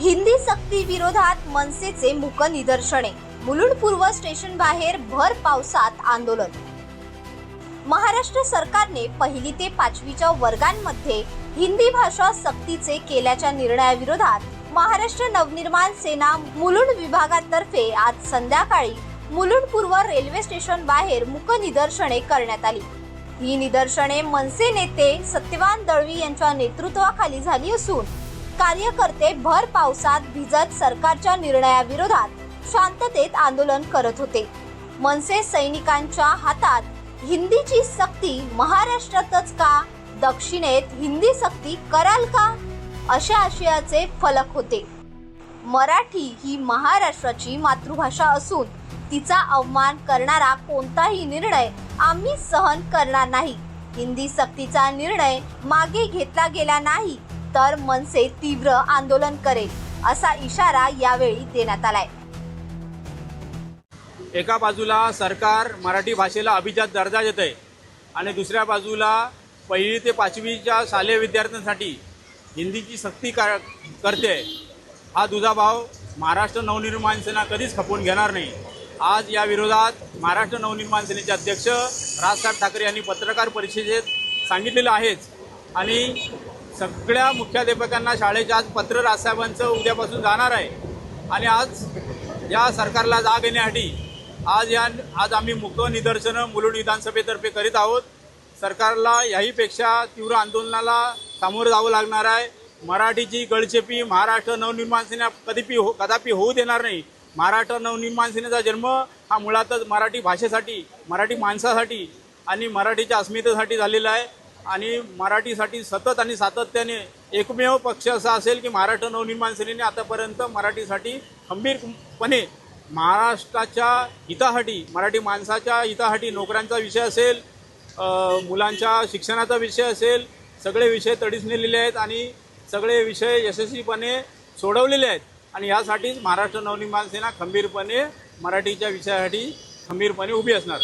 हिंदी सक्ती विरोधात मनसेचे मुक निदर्शने. मुलुंड पूर्व स्टेशन बाहेर भर पावसात आंदोलन. महाराष्ट्र सरकारने पहिली ते पाचवीच्या वर्गांमध्ये हिंदी भाषा सक्तीचे केल्याच्या निर्णयाविरोधात महाराष्ट्र नवनिर्माण सेना मुलुंड विभागातर्फे आज संध्याकाळी मुलुंड पूर्व रेल्वे स्टेशन बाहेर मुक निदर्शने करण्यात आली. ही निदर्शने मनसे नेते सत्यवान दळवी यांच्या नेतृत्वाखाली झाली असून कार्यकर्ते भर पावसात भिजत सरकारच्या निर्णयाविरोधात शांततेत आंदोलन करत होते. मनसे सैनिकांच्या हातात हिंदीची सक्ती महाराष्ट्रातच का? दक्षिणेत हिंदी सक्ती कराल का? अशा आशयाचे फलक होते. मराठी ही महाराष्ट्राची मातृभाषा असून तिचा अवमान करणारा कोणताही निर्णय आम्ही सहन करणार नाही. हिंदी सक्तीचा निर्णय मागे घेतला गेला नाही. तर मनसे तीव्र आंदोलन करेल असा इशारा यावेळी देण्यात आलाय. एका बाजूला सरकार मराठी भाषेला अभिजात दर्जा देत आहे आणि दुसऱ्या बाजूला पहिली ते पाचवीच्या शालेय विद्यार्थ्यांसाठी हिंदीची सक्ती का करते हा दुजाभाव महाराष्ट्र नवनिर्माण सेना कधीच खपवून घेणार नाही. आज या विरोधात महाराष्ट्र नवनिर्माण सेनेचे अध्यक्ष राजसाहेब ठाकरे यांनी पत्रकार परिषदेत सांगितलेलं आहेच. आणि सगळ्या मुख्याध्यापकांना शाळेच्या आज पत्र राजसाहेबांचं उद्यापासून जाणार आहे. आणि आज या सरकारला जाग येण्यासाठी आज या आज आम्ही मुख निदर्शनं मुलुंड विधानसभेतर्फे करीत आहोत. सरकारला याहीपेक्षा तीव्र आंदोलनाला सामोरं जावं लागणार आहे. मराठीची गळचेपी महाराष्ट्र नवनिर्माण सेना कधीपी हो कदापि होऊ देणार नाही. महाराष्ट्र नवनिर्माण सेनेचा जन्म हा मुळातच मराठी भाषेसाठी मराठी माणसासाठी आणि मराठीच्या अस्मितेसाठी झालेला आहे. आणि मराठीसाठी सतत आणि सातत्याने एकमेव पक्ष असा असेल की महाराष्ट्र नवनिर्माण सेनेने आतापर्यंत मराठीसाठी खंबीरपणे महाराष्ट्राच्या हितासाठी मराठी माणसाच्या हितासाठी नोकऱ्यांचा विषय असेल मुलांच्या शिक्षणाचा विषय असेल सगळे विषय तडीस नेलेले आहेत आणि सगळे विषय यशस्वीपणे सोडवलेले आहेत. आणि यासाठीच महाराष्ट्र नवनिर्माण सेना खंबीरपणे मराठीच्या विषयासाठी खंबीरपणे उभी असणार.